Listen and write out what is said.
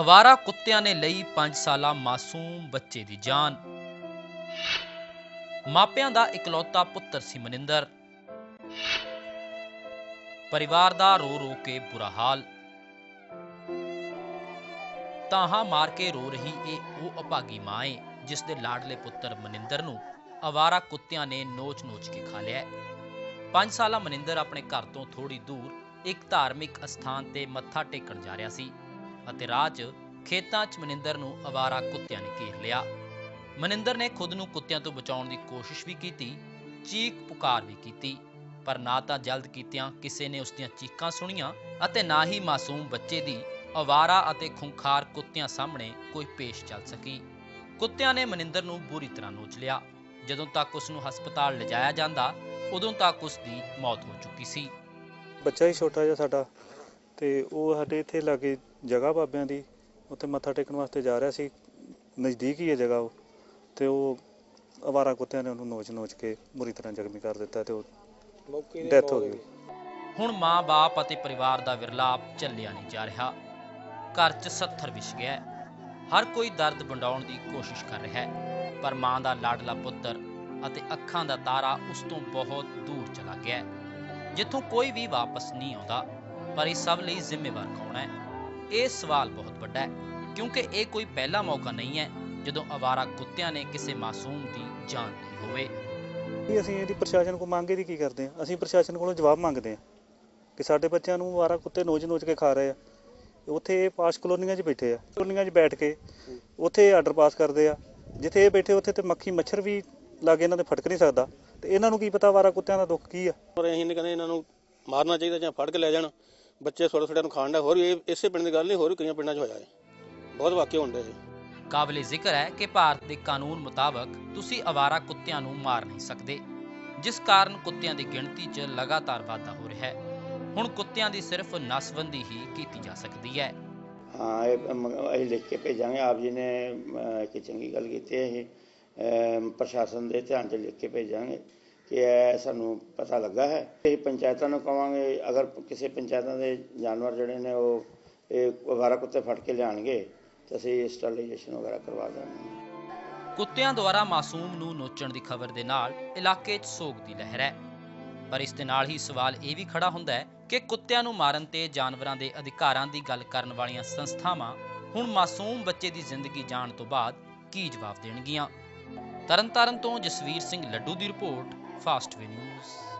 ਅਵਾਰਾ ਕੁੱਤਿਆਂ ਨੇ ਲਈ 5 ਸਾਲਾ ਮਾਸੂਮ ਬੱਚੇ ਦੀ ਜਾਨ। ਮਾਪਿਆਂ ਦਾ ਇਕਲੌਤਾ ਪੁੱਤਰ ਸੀ ਮਨਿੰਦਰ। ਪਰਿਵਾਰ ਦਾ ਰੋ ਰੋ ਕੇ ਬੁਰਾ ਹਾਲ। ਤਾਹਾਂ ਮਾਰ ਕੇ ਰੋ ਰਹੀ ਇਹ ਉਹ ਅਭਾਗੀ ਮਾਂ ਏ, ਜਿਸ ਦੇ ਲਾਡਲੇ ਪੁੱਤਰ ਮਨਿੰਦਰ ਨੂੰ ਅਵਾਰਾ ਕੁੱਤਿਆਂ ਨੇ ਨੋਚ-ਨੋਚ ਕੇ ਖਾ ਲਿਆ। 5 ਸਾਲਾ ਮਨਿੰਦਰ ਆਪਣੇ ਘਰ ਤੋਂ ਥੋੜੀ ਦੂਰ ਇੱਕ ਧਾਰਮਿਕ ਅਸਥਾਨ ਤੇ ਮੱਥਾ ਟੇਕਣ ਜਾ ਰਿਹਾ ਸੀ। ਅਤੇ ਰਾਹ 'ਚ ਖੇਤਾਂ 'ਚ ਮਨਿੰਦਰ ਨੂੰ ਅਵਾਰਾ ਕੁੱਤਿਆਂ ਨੇ ਘੇਰ ਲਿਆ। ਮਨਿੰਦਰ ਨੇ ਖੁਦ ਨੂੰ ਕੁੱਤਿਆਂ ਤੋਂ ਬਚਾਉਣ ਦੀ ਕੋਸ਼ਿਸ਼ ਵੀ ਕੀਤੀ, ਚੀਕ ਪੁਕਾਰ ਵੀ ਕੀਤੀ, ਪਰ ਨਾ ਤਾਂ ਜਲਦ ਕੀਤਿਆਂ, ਕਿਸੇ ਨੇ ਉਸ ਦੀਆਂ ਚੀਕਾਂ ਸੁਣੀਆਂ ਅਤੇ ਨਾ ਹੀ ਮਾਸੂਮ ਬੱਚੇ ਦੀ ਅਵਾਰਾ ਅਤੇ ਖੁੰਖਾਰ ਕੁੱਤਿਆਂ ਸਾਹਮਣੇ ਕੋਈ ਪੇਸ਼ ਚੱਲ ਸਕੀ। ਕੁੱਤਿਆਂ ਨੇ ਮਨਿੰਦਰ ਨੂੰ ਬੁਰੀ ਤਰ੍ਹਾਂ ਨੋਚ ਲਿਆ। ਜਦੋਂ ਤੱਕ ਉਸ ਨੂੰ ਹਸਪਤਾਲ ਲਿਜਾਇਆ ਜਾਂਦਾ, ਉਦੋਂ ਤੱਕ ਉਸ ਦੀ ਮੌਤ ਹੋ ਚੁੱਕੀ ਸੀ। ਬੱਚਾ ਹੀ ਛੋਟਾ ਜਿਹਾ ਸਾਡਾ ਤੇ ਉਹ ਸਾਡੇ ਇੱਥੇ ਲਾਗੇ ਜਗ੍ਹਾ ਬਾਬਿਆਂ ਦੀ ਉੱਥੇ ਮੱਥਾ ਟੇਕਣ ਵਾਸਤੇ ਜਾ ਰਿਹਾ ਸੀ ਨਜ਼ਦੀਕ ਹੀ ਹੈ ਜਗ੍ਹਾ ਉਹ ਤੇ ਉਹ ਅਵਾਰਾ ਕੁੱਤਿਆਂ ਨੇ ਉਹਨੂੰ ਨੋਚ-ਨੋਚ ਕੇ ਬੁਰੀ ਤਰ੍ਹਾਂ ਜ਼ਖਮੀ ਕਰ ਦਿੱਤਾ ਤੇ ਉਹ ਡੈਥ ਹੋ ਗਈ। ਹੁਣ ਮਾਂ-ਬਾਪ ਅਤੇ ਪਰਿਵਾਰ ਦਾ ਵਿਰਲਾਪ ਚੱਲਿਆ ਨਹੀਂ ਜਾ ਰਿਹਾ। ਘਰ 'ਚ ਸੱਥਰ ਵਿਛ ਗਿਆ। ਹਰ ਕੋਈ ਦਰਦ ਵੰਡਾਉਣ ਦੀ ਕੋਸ਼ਿਸ਼ ਕਰ ਰਿਹਾ ਹੈ। ਪਰ ਮਾਂ ਦਾ ਲਾਡਲਾ ਪੁੱਤਰ ਅਤੇ ਅੱਖਾਂ ਦਾ ਤਾਰਾ ਉਸ ਤੋਂ ਬਹੁਤ ਦੂਰ ਚਲਾ ਗਿਆ ਜਿੱਥੋਂ ਕੋਈ ਵੀ ਵਾਪਸ ਨਹੀਂ ਆਉਂਦਾ ਪਰ ਇਸ ਸਭ ਲਈ ਜ਼ਿੰਮੇਵਾਰ ਕੌਣ ਹੈ? ਇਹ ਸਵਾਲ ਬਹੁਤ ਵੱਡਾ ਹੈ ਕਿਉਂਕਿ ਇਹ ਕੋਈ ਪਹਿਲਾ ਮੌਕਾ ਨਹੀਂ ਹੈ ਜਦੋਂ ਅਵਾਰਾ ਕੁੱਤਿਆਂ ਨੇ ਕਿਸੇ ਮਾਸੂਮ ਦੀ ਜਾਨ ਲਈ ਹੋਵੇ। ਵੀ ਅਸੀਂ ਇਹਦੀ ਪ੍ਰਸ਼ਾਸਨ ਕੋਲ ਮੰਗ ਇਹਦੀ ਕੀ ਕਰਦੇ ਆ ਅਸੀਂ ਪ੍ਰਸ਼ਾਸਨ ਕੋਲੋਂ ਜਵਾਬ ਮੰਗਦੇ ਆ ਕਿ ਸਾਡੇ ਬੱਚਿਆਂ ਨੂੰ ਅਵਾਰਾ ਕੁੱਤੇ ਨੋਚ-ਨੋਚ ਕੇ ਖਾ ਰਹੇ ਆ। ਉੱਥੇ ਇਹ ਪਾਸ ਕਲੋਨੀਆਂ 'ਚ ਬੈਠੇ ਆ। ਕਲੋਨੀਆਂ 'ਚ ਬੈਠ ਕੇ ਉੱਥੇ ਆਰਡਰ ਪਾਸ ਕਰਦੇ ਆ। ਜਿੱਥੇ ਇਹ ਬੈਠੇ ਉੱਥੇ ਤੇ ਮੱਖੀ ਮੱਛਰ ਵੀ ਲਾਗੇ ਇਹਨਾਂ ਦੇ ਫਟਕ ਨਹੀਂ ਸਕਦਾ। ਤੇ ਇਹਨਾਂ ਨੂੰ ਕੀ ਪਤਾ ਅਵਾਰਾ ਕੁੱਤਿਆਂ ਦਾ ਦੁੱਖ ਕੀ ਆ? ਪਰ ਅਸੀਂ ਕਹਿੰਦੇ ਇਹਨਾਂ ਨੂੰ ਮਾਰਨਾ ਚਾਹੀਦਾ ਜਾਂ ਫੜ ਕੇ ਲੈ ਜਾਣ। ਬੱਚੇ ਛੋਟੇ ਛੋਟਿਆਂ ਨੂੰ ਖਾਣ ਦਾ ਹੋਰ ਵੀ ਇਹ ਇਸੇ ਪਿੰਡ ਦੀ ਗੱਲ ਨਹੀਂ ਹੋਰ ਵੀ ਕਈਆਂ ਪਿੰਡਾਂ 'ਚ ਹੋਇਆ ਹੈ ਬਹੁਤ ਵਾਕਿਆ ਹੁੰਦੇ ਜੀ। ਕਾਬਲੇ ਜ਼ਿਕਰ ਹੈ ਕਿ ਭਾਰਤ ਦੇ ਕਾਨੂੰਨ ਮੁਤਾਬਕ ਤੁਸੀਂ ਅਵਾਰਾ ਕੁੱਤਿਆਂ ਨੂੰ ਮਾਰ ਨਹੀਂ ਸਕਦੇ ਜਿਸ ਕਾਰਨ ਕੁੱਤਿਆਂ ਦੀ ਗਿਣਤੀ 'ਚ ਲਗਾਤਾਰ ਵਾਧਾ ਹੋ ਰਿਹਾ ਹੈ। ਹੁਣ ਕੁੱਤਿਆਂ ਦੀ ਸਿਰਫ ਨਸਬੰਦੀ ਹੀ ਕੀਤੀ ਜਾ ਸਕਦੀ ਹੈ। ਹਾਂ ਇਹ ਮ- ਅਸੀਂ ਲਿਖ ਕੇ ਭੇਜਾਂਗੇ ਆਪ ਜੀ ਨੇ ਇੱਕ ਚੰਗੀ ਗੱਲ ਕੀਤੀ ਹੈ ਇਹ। ਪ੍ਰਸ਼ਾਸਨ ਦੇ ਧਿਆਨ 'ਚ ਲਿਖ ਕੇ ਭੇਜਾਂਗੇ। ਕਿ ਇਹ ਸਾਨੂੰ ਪਤਾ ਲੱਗਾ ਹੈ। ਇਹ ਪੰਚਾਇਤਾਂ ਨੂੰ ਕਵਾਂਗੇ, ਅਗਰ ਕਿਸੇ ਪੰਚਾਇਤਾਂ ਦੇ ਜਾਨਵਰ ਜਿਹੜੇ ਨੇ ਉਹ ਇਹ ਅਵਾਰਾ ਕੁੱਤੇ ਫੜ ਕੇ ਲਿਆਣਗੇ ਤਾਂ ਅਸੀਂ ਸਟਰਲਾਈਜੇਸ਼ਨ ਵਗੈਰਾ ਕਰਵਾ ਦਾਂਗੇ ਕੁੱਤਿਆਂ ਦੁਆਰਾ ਮਾਸੂਮ ਨੂੰ ਨੋਚਣ ਦੀ ਖਬਰ ਦੇ ਨਾਲ ਇਲਾਕੇ 'ਚ ਸੋਗ ਦੀ ਲਹਿਰ ਹੈ। ਪਰ ਇਸ ਦੇ ਨਾਲ ਹੀ ਸਵਾਲ ਇਹ ਵੀ ਖੜਾ ਹੁੰਦਾ ਹੈ ਕਿ ਕੁੱਤਿਆਂ ਨੂੰ ਮਾਰਨ ਤੇ ਜਾਨਵਰਾਂ ਦੇ ਅਧਿਕਾਰਾਂ ਦੀ ਗੱਲ ਕਰਨ ਵਾਲੀਆਂ ਸੰਸਥਾਵਾਂ ਹੁਣ ਮਾਸੂਮ ਬੱਚੇ ਦੀ ਜ਼ਿੰਦਗੀ ਜਾਣ ਤੋਂ ਬਾਅਦ ਕੀ ਜਵਾਬ ਦੇਣਗੀਆਂ? ਤਰਨਤਾਰਨ ਤੋਂ ਜਸਵੀਰ ਸਿੰਘ ਲੱਡੂ ਦੀ ਰਿਪੋਰਟ। fast venues,